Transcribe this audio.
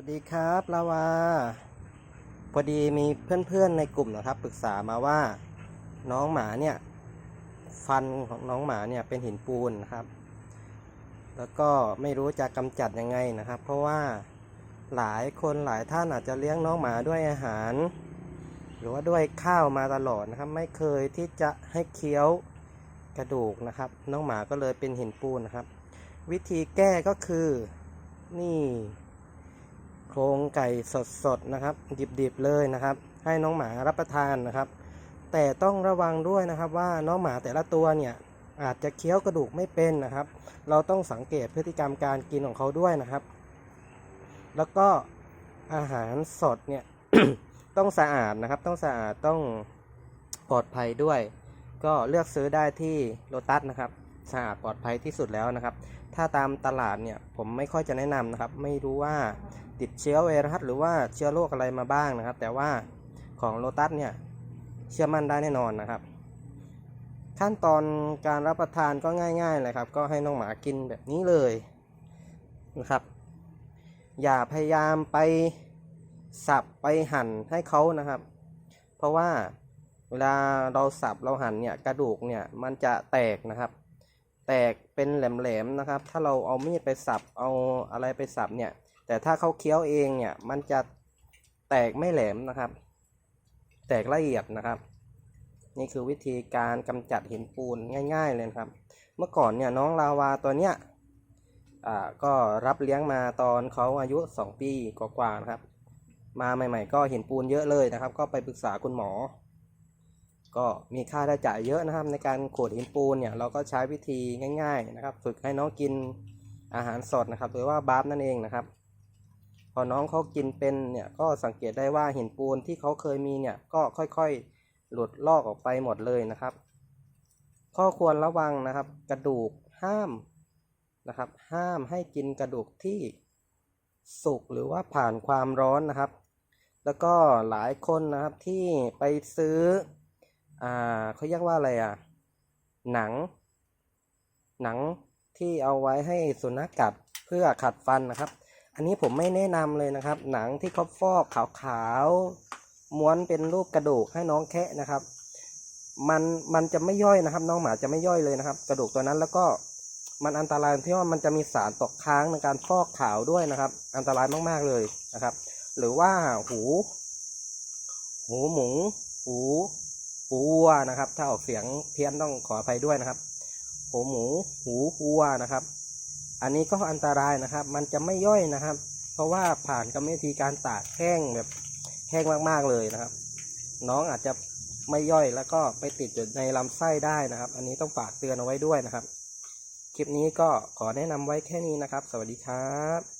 วัสดีครับลาวา พอดีมีเพื่อนๆในกลุ่มนะครับ ปรึกษามาว่าน้องหมาเนี่ย ฟันของน้องหมาเนี่ยเป็นหินปูนนะครับ แล้วก็ไม่รู้จะกำจัดยังไงนะครับ เพราะว่าหลายคนหลายท่านอาจจะเลี้ยงน้องหมาด้วยอาหาร หรือว่าด้วยข้าวมาตลอดนะครับ ไม่เคยที่จะให้เคี้ยวกระดูกนะครับ น้องหมาก็เลยเป็นหินปูนนะครับ วิธีแก้ก็คือนี่ โครงไก่สดๆนะครับ ดิบๆเลยนะครับ ให้น้องหมารับประทานนะครับ แต่ต้องระวังด้วยนะครับว่าน้องหมาแต่ละตัวเนี่ยอาจจะเคี้ยวกระดูกไม่เป็นนะครับ เราต้องสังเกตพฤติกรรมการกินของเขาด้วยนะครับ แล้วก็อาหารสดเนี่ยต้องสะอาดนะครับ ต้องสะอาดต้องปลอดภัยด้วย ก็เลือกซื้อได้ที่โลตัสนะครับ สะอาดปลอดภัยที่สุดแล้วนะครับ ถ้าตามตลาดเนี่ยผมไม่ค่อยจะแนะนำนะครับ ไม่รู้ว่าติดเชื้อไวรัสหรือว่าเชื้อโรคอะไรมาบ้างนะครับ แต่ว่าของโลตัสเนี่ยเชื่อมั่นได้แน่นอนนะครับ ขั้นตอนการรับประทานก็ง่ายๆเลยครับ ก็ให้น้องหมากินแบบนี้เลยนะครับ อย่าพยายามไปสับไปหั่นให้เขานะครับ เพราะว่าเวลาเราสับเราหั่นเนี่ยกระดูกเนี่ยมันจะแตกนะครับ แตกเป็นแหลมๆนะครับ ถ้าเราเอามีดไปสับเอาอะไรไปสับเนี่ย แต่ถ้าเขาเคี้ยวเองเนี่ยมันจะแตกไม่แหลมนะครับ แตกละเอียดนะครับ นี่คือวิธีการกำจัดหินปูนง่าย ๆเลยครับ เมื่อก่อนเนี่ยน้องลาวาตัวเนี้ยอ่าก็รับเลี้ยงมาตอนเขาอายุ 2 ปีกว่าๆนะครับ มาใหม่ ๆ ก็หินปูนเยอะเลยนะครับ ก็ไปปรึกษาคุณหมอ ก็มีค่าใช้จ่ายเยอะนะครับ ในการขูดหินปูนเนี่ยเราก็ใช้วิธีง่าย ๆนะครับ ฝึกให้น้องกินอาหารสดนะครับ หรือว่าบาร์ฟนั่นเองนะครับ พอน้องเขากินเป็นเนี่ยก็สังเกตได้ว่าหินปูนที่เขาเคยมีเนี่ยก็ค่อยๆหลุดลอกออกไปหมดเลยนะครับ ข้อควรระวังนะครับ กระดูกห้ามนะครับ ห้ามให้กินกระดูกที่สุกหรือว่าผ่านความร้อนนะครับ แล้วก็หลายคนนะครับที่ไปซื้อ อ่าเขาเรียกว่าอะไรอะ หนัง หนังที่เอาไว้ให้สุนัขกัดเพื่อขัดฟันนะครับ อันนี้ผมไม่แนะนำเลยนะครับ หนังที่เขาฟอกขาวๆม้วนเป็นรูปกระดูกให้น้องแคะนะครับ มันมันจะไม่ย่อยนะครับ น้องหมาจะไม่ย่อยเลยนะครับ กระดูกตัวนั้นแล้วก็มันอันตรายที่ว่ามันจะมีสารตกค้างในการฟอกขาวด้วยนะครับ อันตรายมากๆเลยนะครับ หรือว่าหู หูหมูหู หูวัวนะครับ ถ้าออกเสียงเพี้ยนต้องขออภัยด้วยนะครับหูหมู หูวัวนะครับ อันนี้ก็อันตรายนะครับ มันจะไม่ย่อยนะครับ เพราะว่าผ่านกรรมวิธีการตากแห้งแบบแห้งมากๆเลยนะครับ น้องอาจจะไม่ย่อยแล้วก็ไปติดอยู่ในลำไส้ได้นะครับ อันนี้ต้องฝากเตือนเอาไว้ด้วยนะครับ คลิปนี้ก็ขอแนะนำไว้แค่นี้นะครับ สวัสดีครับ